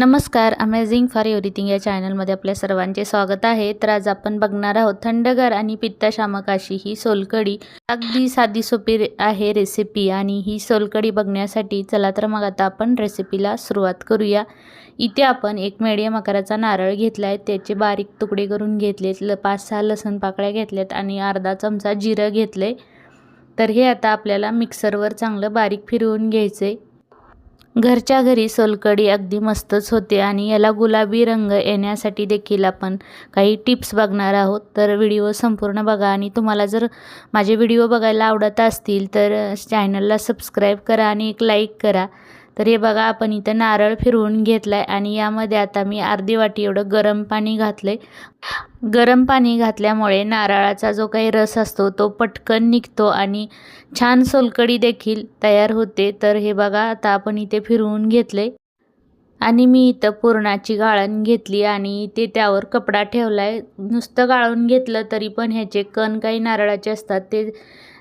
नमस्कार amazing for everything या चॅनलमध्ये आपल्या सर्वांचे स्वागत आहे. तर आज आपण बघणार आहोत थंडगार आणि पित्तशामक अशी ही सोलकडी अगदी साधी सोपी रे आहे रेसिपी आणि ही सोलकडी बघण्यासाठी चला तर मग आता आपण रेसिपीला सुरुवात करूया. इथे आपण एक मीडियम आकाराचा नारळ घेतला आहे त्याचे बारीक तुकडे करून घेतलेत ल पाच सहा लसण पाकळ्या घेतल्यात आणि अर्धा चमचा जिरं घेतले तर हे आता आपल्याला मिक्सरवर चांगलं बारीक फिरवून घ्यायचं आहे घरच्या घरी सोलकडी अगदी मस्तच होते आणि याला गुलाबी रंग येण्यासाठी देखील आपण काही टिप्स बघणार आहोत. तर व्हिडिओ संपूर्ण बघा आणि तुम्हाला जर माझे व्हिडिओ बघायला आवडत असतील तर चॅनलला सबस्क्राईब करा आणि एक लाईक करा. तर हे बघा आपण इथं नारळ फिरवून घेतला आहे आणि यामध्ये आता मी अर्धी वाटी एवढं गरम पाणी घातलं आहे गरम पाणी घातल्यामुळे नारळाचा जो काही रस असतो तो पटकन निघतो आणि छान सोलकडी देखील तयार होते. तर हे बघा आता आपण इथे फिरवून घेतले आणि मी इथं पुरणाची गाळण घेतली आणि ते त्यावर कपडा ठेवला आहे नुसतं गाळून घेतलं तरी पण ह्याचे कण काही नारळाचे असतात ते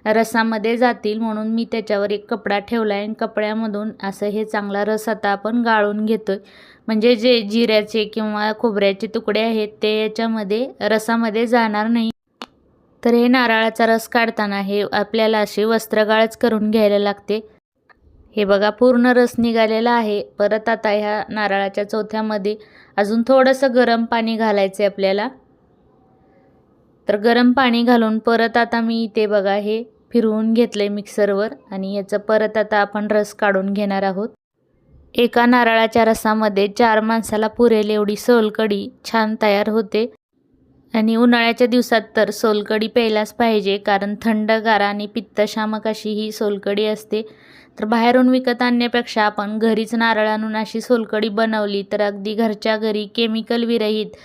रसामध्ये जातील म्हणून मी त्याच्यावर एक कपडा ठेवला आहे आणि कपड्यामधून असं हे चांगला रस आता आपण गाळून घेतो आहे म्हणजे जे जिऱ्याचे किंवा खोबऱ्याचे तुकडे आहेत ते याच्यामध्ये रसामध्ये जाणार नाही. तर हे नारळाचा रस काढताना हे आपल्याला असे वस्त्रगाळच करून घ्यायला लागते. हे बघा पूर्ण रस निघालेला आहे. परत आता ह्या नारळाच्या चौथ्यामध्ये अजून थोडंसं गरम पाणी घालायचं आहे आपल्याला. तर गरम पाणी घालून परत आता मी इथे बघा हे फिरवून घेतलं आहे मिक्सरवर आणि याचं परत आता आपण रस काढून घेणार आहोत. एका नारळाच्या रसामध्ये चार माणसाला पुरेल एवढी सोलकडी छान तयार होते. आणि उन्हाळ्याच्या दिवसात तर सोलकडी प्यायलाच पाहिजे कारण थंडगार आणि पित्तशामक अशी ही सोलकडी असते. तर बाहेरून विकत आणण्यापेक्षा आपण घरीच नारळ आणून अशी सोलकडी बनवली तर अगदी घरच्या घरी केमिकल विरहित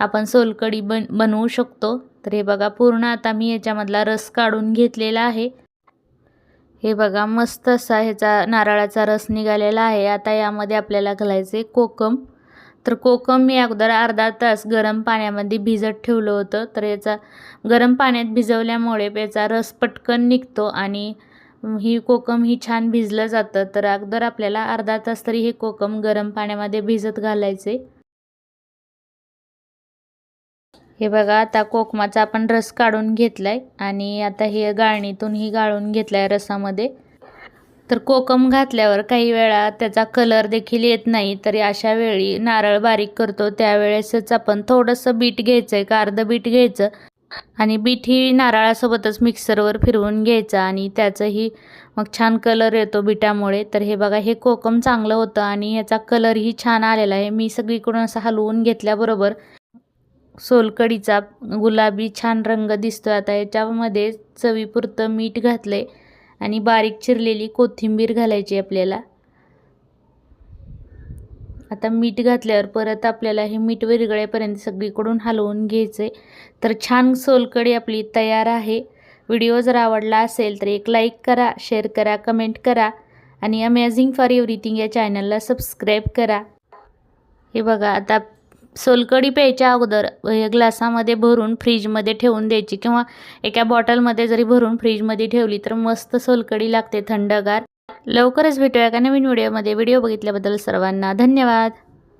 आपण सोलकडी बन बनवू शकतो. तर हे बघा पूर्ण आता मी याच्यामधला रस काढून घेतलेला आहे. हे बघा मस्त असा ह्याचा नारळाचा रस निघालेला आहे. आता यामध्ये आपल्याला घालायचे कोकम. तर कोकम मी अगोदर अर्धा तास गरम पाण्यामध्ये भिजत ठेवलं होतं. तर याचा गरम पाण्यात भिजवल्यामुळे याचा रस पटकन निघतो आणि ही कोकम ही छान भिजलं जातं. तर अगोदर आपल्याला अर्धा तास तरी हे कोकम गरम पाण्यामध्ये भिजत घालायचे. हे बघा आता कोकमाचा आपण रस काढून घेतला आहे आणि आता हे गाळणीतून ही गाळून घेतला आहे रसामध्ये. तर कोकम घातल्यावर काही वेळा त्याचा कलर देखील येत नाही तरी अशा वेळी नारळ बारीक करतो. त्यावेळेसच आपण थोडंसं बीट घ्यायचं आहे का अर्धं बीट घ्यायचं आणि बीट ही नारळासोबतच मिक्सरवर फिरवून घ्यायचं आणि त्याचंही मग छान कलर येतो बिटामुळे. तर हे बघा हे कोकम चांगलं होतं आणि याचा कलरही छान आलेला आहे. मी सगळीकडून असं हलवून घेतल्याबरोबर सोलकडीचा गुलाबी छान रंग दिसतो आता याच्यामध्ये चवीपुरतं मीठ घातलं आहे आणि बारीक चिरलेली कोथिंबीर घालायची आपल्याला. आता मीठ घातल्यावर परत आपल्याला हे मीठ विरगळेपर्यंत सगळीकडून हलवून घ्यायचं आहे तर छान सोलकडी आपली तयार आहे. व्हिडिओ जर आवडला असेल तर एक लाईक करा शेअर करा कमेंट करा आणि अमेझिंग फॉर एव्हरीथिंग या चॅनलला सबस्क्राईब करा. हे बघा आता सोलकडी प्यायच्या अगोदर ग्लासामध्ये भरून फ्रीजमध्ये ठेवून द्यायची किंवा एका बॉटलमध्ये जरी भरून फ्रीजमध्ये ठेवली तर मस्त सोलकडी लागते थंडगार. लवकरच भेटूया का नवीन व्हिडिओमध्ये. व्हिडिओ बघितल्याबद्दल सर्वांना धन्यवाद.